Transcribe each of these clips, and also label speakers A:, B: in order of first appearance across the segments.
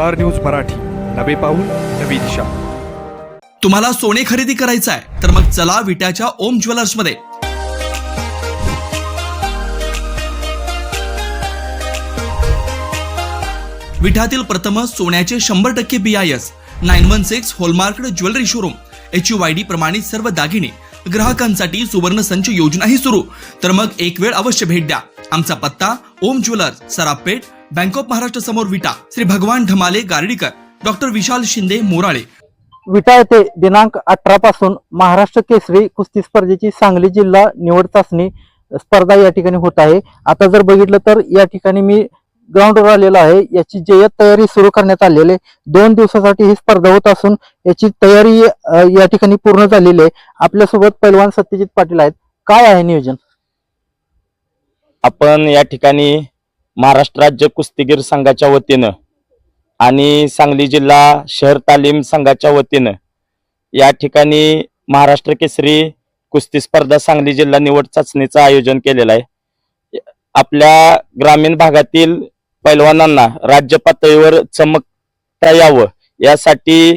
A: Star news Marathi. नवे पाऊल नवी दिशा.
B: तुम्हाला सोने खरेदी करायचं आहे तर मग चला विट्याच्या ओम ज्वेलर्समध्ये. विठातील प्रथम सोन्याचे शंभर टक्के B I S nine one six hallmark jewellery showroom H U Y D प्रमाणित सर्व दागिने ग्राहकांसाठी सुवर्ण संच योजनाही सुरू. तर मग एक वेळ अवश्य भेट द्या. आमचा पत्ता Om jewellers Sarapeth bank of Maharashtra समोर विटा. श्री भगवान ढमाले गार्डीकर. डॉक्टर विशाल शिंदे मोराळे.
C: विटा येथे दिनांक अठरा पासून महाराष्ट्र केसरी कुस्ती स्पर्धेची सांगली जिल्हा निवड चाचणी स्पर्धा या ठिकाणी होत आहे. आता जर बघितलं तर या ठिकाणी मी ग्राउंडवर आलेलो आहे. याची जय्यत तयारी सुरू करण्यात आलेली आहे. दोन दिवसासाठी ही स्पर्धा होत असून याची तयारी या ठिकाणी पूर्ण झालेली आहे. आपल्यासोबत पैलवान सत्यजित पाटील आहेत. काय आहे नियोजन?
D: आपण या ठिकाणी महाराष्ट्र राज्य कुस्तीगीर संघाच्या वतीनं आणि सांगली जिल्हा शहर तालीम संघाच्या वतीनं या ठिकाणी महाराष्ट्र केसरी कुस्ती स्पर्धा सांगली जिल्हा निवड चाचणीचं आयोजन केलेलं आहे. आपल्या ग्रामीण भागातील पैलवानांना राज्य पातळीवर चमकता यावं यासाठी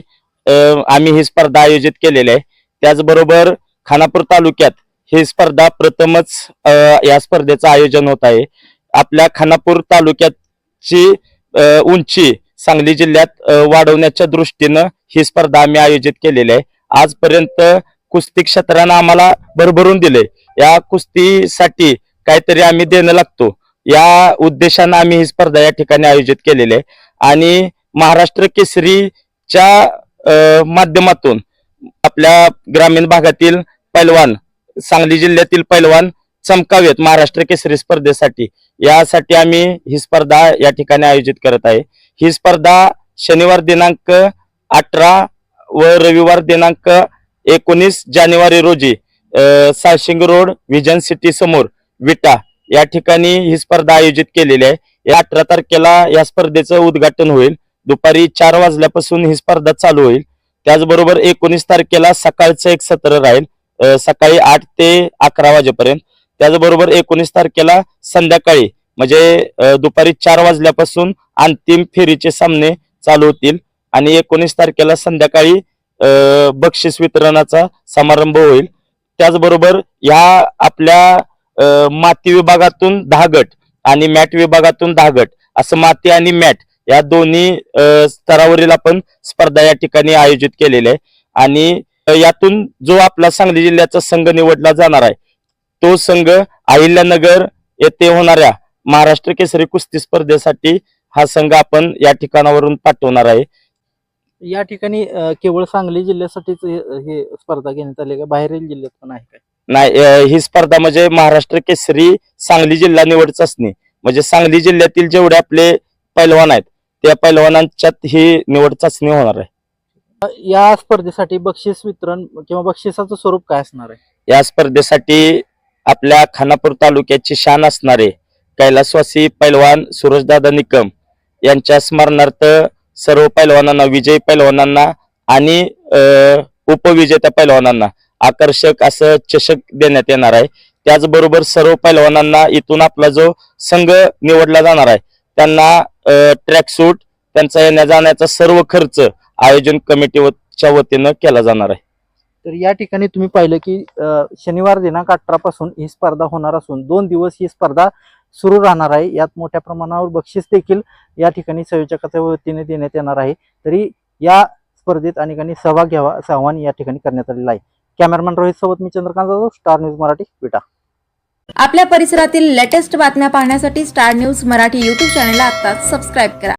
D: आम्ही ही स्पर्धा आयोजित केलेली आहे. त्याचबरोबर खानापूर तालुक्यात ही स्पर्धा प्रथमच या स्पर्धेचं आयोजन होत आहे. आपल्या खानापूर तालुक्याची उंची सांगली जिल्ह्यात वाढवण्याच्या दृष्टीनं ही स्पर्धा आम्ही आयोजित केलेली आहे. आजपर्यंत कुस्ती क्षेत्रानं आम्हाला भरभरून दिले. या कुस्तीसाठी काहीतरी आम्ही देणं लागतो. या उद्देशानं आम्ही ही स्पर्धा या ठिकाणी आयोजित केलेली आहे. आणि महाराष्ट्र केसरीच्या माध्यमातून आपल्या ग्रामीण भागातील पैलवान सांगली जिल्ह्यातील पैलवान चमकावेत महाराष्ट्र केसरी स्पर्धेसाठी. यासाठी आम्ही ही स्पर्धा या ठिकाणी आयोजित करत आहे. ही स्पर्धा शनिवार दिनांक अठरा व रविवार दिनांक एकोणीस जानेवारी रोजी साशिंग रोड विजन सिटी समोर विटा या ठिकाणी ही स्पर्धा आयोजित केलेली आहे. या अठरा तारखेला या स्पर्धेचं उद्घाटन होईल. दुपारी चार वाजल्यापासून ही स्पर्धा चालू होईल. त्याचबरोबर एकोणीस तारखेला सकाळचं एक सत्र राहील. सकाळी आठ ते अकरा वाजेपर्यंत. त्याचबरोबर एकोणीस तारखेला संध्याकाळी म्हणजे दुपारी चार वाजल्यापासून अंतिम फेरीचे सामने चालू होतील. आणि एकोणीस तारखेला संध्याकाळी बक्षीस वितरणाचा समारंभ होईल. त्याचबरोबर ह्या आपल्या माती विभागातून दहा गट आणि मॅट विभागातून दहा गट असं माती आणि मॅट या दोन्ही स्तरावरील आपण स्पर्धा या ठिकाणी आयोजित केलेल्या आहे आणि यातून जो आपला सांगली जिल्ह्याचा संघ निवडला जाणार आहे तो संघ अहिल्यानगर येथे होणाऱ्या महाराष्ट्र केसरी कुस्ती स्पर्धेसाठी हा संघ आपण या ठिकाणावरून पाठवणार आहे.
C: या ठिकाणी केवळ सांगली जिल्ह्यासाठीच हे- स्पर्धा घेण्यात आली का? बाहेरील जिल्ह्यात पण आहे काय
D: नाही ही स्पर्धा म्हणजे महाराष्ट्र केसरी सांगली जिल्हा निवड चाचणी म्हणजे सांगली जिल्ह्यातील जेवढे आपले पैलवान आहेत त्या पैलवानांच्यात ही निवड चाचणी होणार आहे.
C: या स्पर्धेसाठी बक्षीस वितरण किंवा बक्षिसाचं स्वरूप काय असणार आहे?
D: या स्पर्धेसाठी आपल्या खानापूर तालुक्याची शान असणारे कैलासवासी पैलवान सूरजदादा निकम यांच्या स्मरणार्थ सर्व पैलवानांना विजयी पैलवानांना आणि उपविजेत्या पैलवानांना आकर्षक असं चषक देण्यात येणार आहे. त्याचबरोबर सर्व पैलवानांना इथून आपला जो संघ निवडला जाणार आहे त्यांना ट्रॅक सूट त्यांचा येण्या जाण्याचा सर्व खर्च आयोजन कमिटीच्या वतीनं केला जाणार आहे.
C: तर या ठिकाणी तुम्ही पाहिलं की शनिवार दिनांक अठरापासून ही स्पर्धा होणार असून दोन दिवस ही स्पर्धा सुरू राहणार आहे. यात मोठ्या प्रमाणावर बक्षीस देखील या ठिकाणी संयोजकाच्या वतीने देण्यात येणार आहे. तरी या स्पर्धेत अनेकांनी सहभाग घ्यावा असं आवाहन या ठिकाणी करण्यात आलेलं आहे. कॅमेरामॅन रोहित सोबत मी चंद्रकांत जाधव स्टार न्यूज मराठी विटा.
E: आपल्या परिसरातील लेटेस्ट बातम्या पाहण्यासाठी स्टार न्यूज मराठी यूट्यूब चॅनलला आता सबस्क्राईब करा.